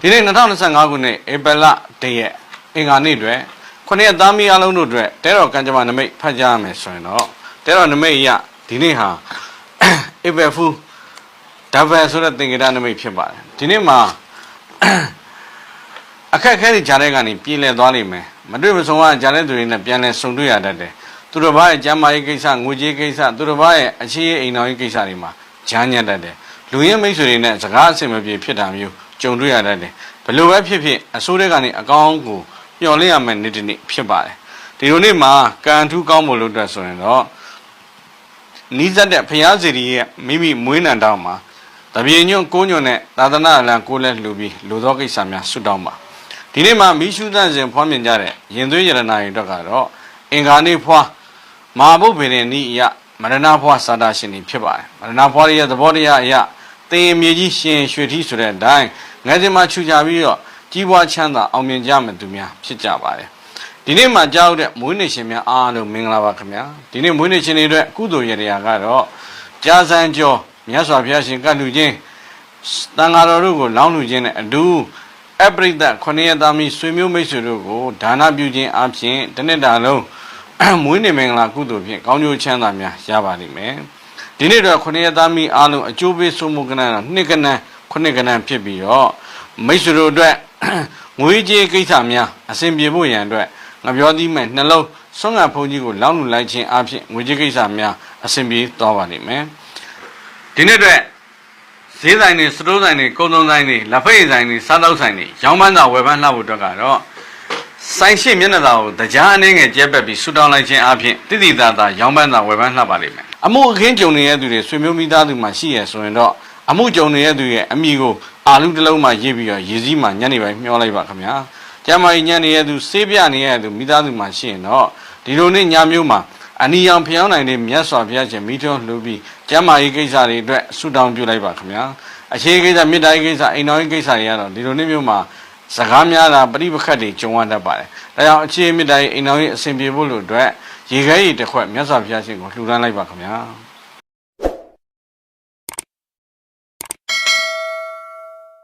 ဒီနေ့2025ခုနှစ်ဧပြီလ၁ရက်အင်္ဂါနေ့အတွက်ခုနှစ်ရက်သားမီးအလုံးတို့အတွက်တဲတော်ကံကြမ္မာနမိတ်ဖတ်ကြားရမယ်ဆိုရင်တော့တဲတော်နမိတ်အရဒီနေ့ဟာဧပြီဖူဒါဗယ်ဆိုတဲ့သင်္ကေတနမိတ်ဖြစ်ပါတယ်ဒီနေ့မှာအခက်အခဲတွေကြားတဲ့ကနေပြည်လည်သွားလိမ့်မယ်မတွေ့မဆုံကကြားတဲ့သူတွေနဲ့ပြန်လည်ဆုံတွေ့ရတတ်တယ်သူတို့ဘာရဲ့ကျမ်းမာရေးကိစ္စငွေကြေးကိစ္စသူတို့ဘာရဲ့အခြေရေးအိမ်တော်ရေးကိစ္စတွေမှာ ဂျမ်းညက်တတ်တယ်လူရင်းမိတ်ဆွေတွေနဲ့စကားအဆင်မပြေဖြစ်တာမျိုးကြုံတွေ့ရတတ်တယ်ဘယ်လိုပဲဖြစ်ဖြစ်အစိုးရကနေအကောင်းကိုမျှော်လင့်ရမယ်နေ့တစ်နေ့ဖြစ်ပါတယ်ဒီလိုနေ့မှာကံထူးကောင်းဖို့လို့အတွက်ဆိုရင်တော့နီးစပ်တဲ့ဖျားစီရီရဲ့မိမိမွေးနံတောင်းမှာတပြေညွန့်ကိုးညွန့်နဲ့သာသနာ့အလံကိုလည်းလှူပြီးလူသောကိစ္စများဆွတောင်းပါဒီနေ့မှာမိရှုသန့်စဉ်ဖွားမြင်ကြတဲ့ရင်သွေးရတနာတွေအတွက်ကတော့အင်္ဂါနေ့ဖွားမဟာဘုတ်ဖေရင်ဤအယ မရဏဖွားစာတာရှင်တွေဖြစ်ပါတယ်မရဏဖွားရဲ့သဘောတရားအယသင်ရင်မြေကြီးရှင်ရွှေထီးဆိုတဲ့အတိုင်းငယ်စဉ်မှာခြူကြပြီးတော့ကြီးပွားချမ်းသာအောင်မြင်ကြမယ်သူများဖြစ်ကြပါတယ်ဒီနေ့မှာကြောက်တဲ့မွေးနေ့ရှင်များအားလုံးမင်္ဂလာပါခင်ဗျာဒီနေ့မွေးနေ့ရှင်တွေအတွက်ကုသိုလ်ရတရားကတော့ကြာစံကျော်မြတ်စွာဘုရားရှင်ကတ်လူချင်းတန်ဃာတော်တို့ကိုလောင်းလူချင်းနဲ့အတူအပရိသတ်ခொနည်းသားမီဆွေမျိုးမိတ်ဆွေတို့ကိုဒါနပြုခြင်းအပြင်တစ်နှစ်တာလုံး မွေးနေ့မင်္ဂလာကုသိုလ်ဖြင့်ကောင်းကျိုးချမ်းသာများရပါလိမ့်မယ်ဒီနေ့တော့ခொနည်းသားမီအားလုံးအကျိုးပေးဆုံးမကနန်းတော့နှစ်ကနန်းခုနှစ်ကနန်းဖြစ်ပြီးတော့မိတ်ဆွေတို့အတွက်ငွေကြေးကိစ္စများအဆင်ပြေဖို့ရန်အတွက်ငါပြောသီးမဲ့နှလုံးဆွမ်းငါဖုန်ကြီးကိုလောင်းလူလိုက်ခြင်းအပြင်ငွေကြေးကိစ္စများအဆင်ပြေသွားပါလိမ့်မယ်ဒီနေ့အတွက်ဈေးဆိုင်တွေစတိုးဆိုင်တွေကုန်သုံးဆိုင်တွေလက်ဖက်ရည်ဆိုင်တွေစားတောက်ဆိုင်တွေရောင်းပန်းသာဝယ်ပန်းလှဖို့အတွက်ကတော့ ဆိုင်ရှိမျက်နှာသာကိုတရားအနေငယ်ကျဲပက်ပြီးဆူတောင်းလိုက်ခြင်းအပြင်တိတိတသာရောင်းပန်းသာဝယ်ပန်းလှပါလိမ့်မယ်အမှုအခင်းကြုံနေတဲ့သူတွေဆွေမျိုးမိသားစုမှာရှိရဆိုရင်တော့အမှုကြုံနေတဲ့သူရဲ့အမိကိုအာလူတစ်လုံးမှရေးပြီးတော့ရေစည်းမှညနေပိုင်းမျောလိုက်ပါခင်ဗျာကျမ်းမာရေးညနေရဲ့သူဆေးပြနေတဲ့သူမိသားစုမှာရှိရင်တော့ဒီလိုနေ့ညမျိုးမှာအနီရောင်ဖျောင်းနိုင်တဲ့မြတ်စွာဘုရားရှင်မိထွန်းလှူပြီးကျမ်းမာရေးကိစ္စတွေအတွက်ဆုတောင်းပြုလိုက်ပါခင်ဗျာအခြေကိစ္စမေတ္တာရေးကိစ္စအိမ်တော်ရေးကိစ္စတွေကတော့ဒီလိုနေ့မျိုးမှာ စကားများတာပရိပခတ်တွေကြုံရတတ်ပါတယ်ဒါကြောင့်အခြေမေတ္တာရေးအိမ်တော်ရေးအစဉ်ပြေဖို့လို့အတွက်ရေခဲရည်တစ်ခွက်မြတ်စွာဘုရားရှင်ကိုလှူဒန်းလိုက်ပါခင်ဗျာ